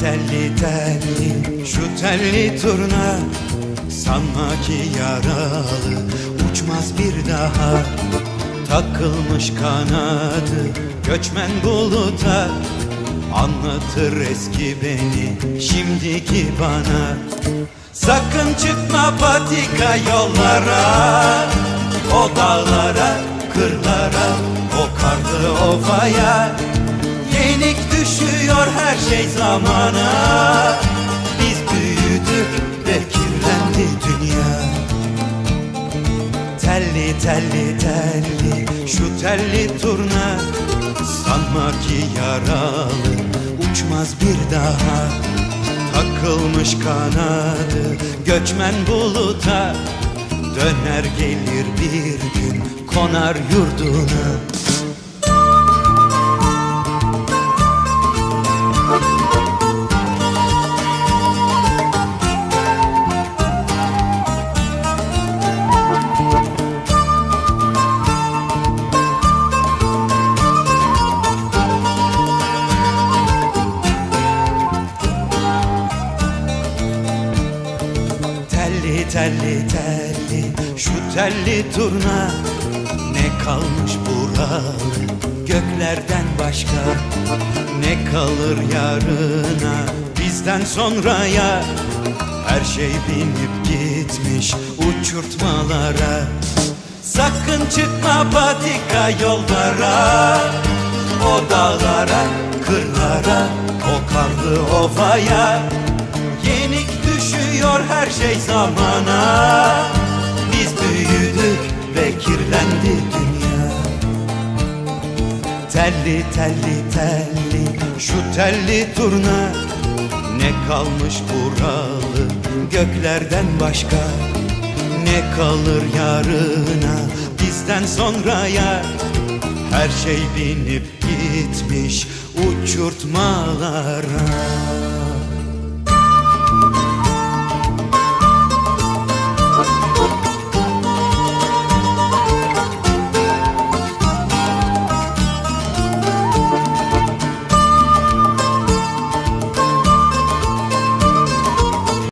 telli telli şu telli turna Sanma ki yaralı. Uçmaz bir daha Takılmış kanadı. Göçmen buluta Anlatır eski beni şimdiki bana. Sakın çıkma patika yollara O dağlara, kırlara, o karlı ovaya Yenik düşüyor her şey zamana. Biz büyüdük ve kirlendi dünya. Telli telli telli şu telli turna. Sanma ki yaralı uçmaz bir daha. Takılmış kanadı göçmen buluta. Döner gelir bir gün konar yurduna Telli telli şu telli turna. Ne kalmış buralı göklerden başka? Ne kalır yarına bizden sonraya? Her şey binip gitmiş uçurtmalara. Sakın çıkma patika yollara. O dağlara, kırlara, o karlı ovaya düşüyor her şey zamana. Biz büyüdük ve kirlendi dünya. Telli telli telli şu telli turna. Ne kalmış buralı göklerden başka? Ne kalır yarına bizden sonraya? Her şey binip gitmiş uçurtmalara